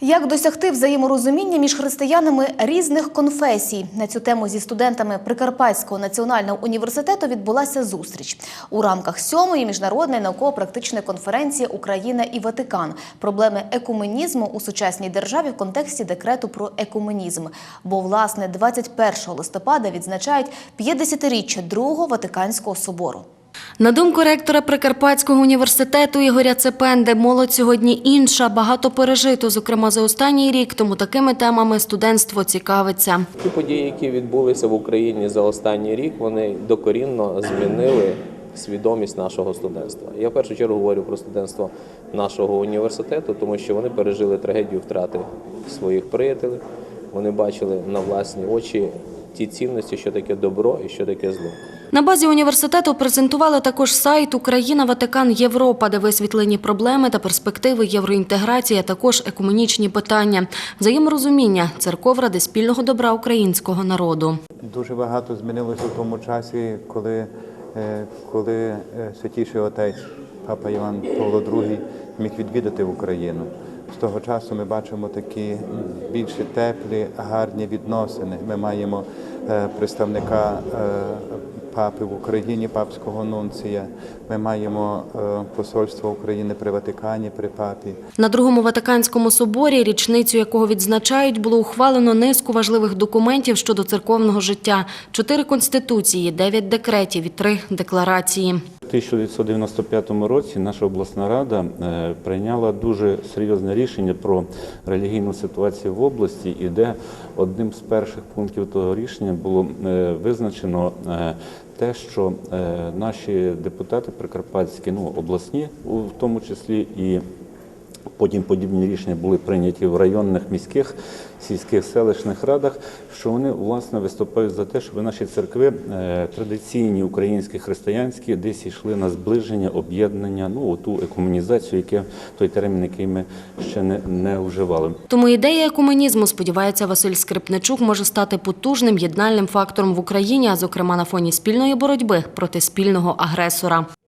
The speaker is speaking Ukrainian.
Як досягти взаєморозуміння між християнами різних конфесій? На цю тему зі студентами Прикарпатського національного університету відбулася зустріч у рамках сьомої міжнародної науково-практичної конференції Україна і Ватикан. Проблеми екуменізму у сучасній державі в контексті декрету про екуменізм. Бо власне 21 листопада відзначають 50-річчя другого Ватиканського собору. На думку ректора Прикарпатського університету Ігоря Цепенди, молодь сьогодні інша, багато пережито, зокрема за останній рік, тому такими темами студентство цікавиться. Ті події, які відбулися в Україні за останній рік, вони докорінно змінили свідомість нашого студентства. Я в першу чергу говорю про студентство нашого університету, тому що вони пережили трагедію втрати своїх приятелів. Вони бачили на власні очі ті цінності, що таке добро і що таке зло. На базі університету презентували також сайт Україна Ватикан Європа, де висвітлені проблеми та перспективи євроінтеграції, а також екуменічні питання, взаєморозуміння церков ради спільного добра українського народу. Дуже багато змінилося в тому часі, коли, е, коли е, святіший отець Папа Іван Павло II міг відвідати Україну. Того часу ми бачимо такі більш теплі, гарні відносини. Ми маємо е, представника е, папи в Україні, папського нунція. Ми маємо е, посольство України при Ватикані, при папі. На другому Ватиканському соборі, річницю якого відзначають, було ухвалено низку важливих документів щодо церковного життя: чотири конституції, дев'ять декретів і три декларації. У 1995 році наша обласна рада е, прийняла дуже серйозне рішення про релігійну ситуацію в області, і де одним з перших пунктів того рішення було е, визначено е, те, що наші депутати прикарпатські, ну обласні, в тому числі і Потім подібні рішення були прийняті в районних міських, сільських селищних радах, що вони власне виступають за те, щоб наші церкви е, традиційні українські християнські десь йшли на зближення, об'єднання, ну ту екомунізацію, яке той термін, який ми ще не, не вживали. Тому ідея екуменізму, сподівається Василь Скрипничук, може стати потужним єднальним фактором в Україні, а зокрема на фоні спільної боротьби проти спільного агресора.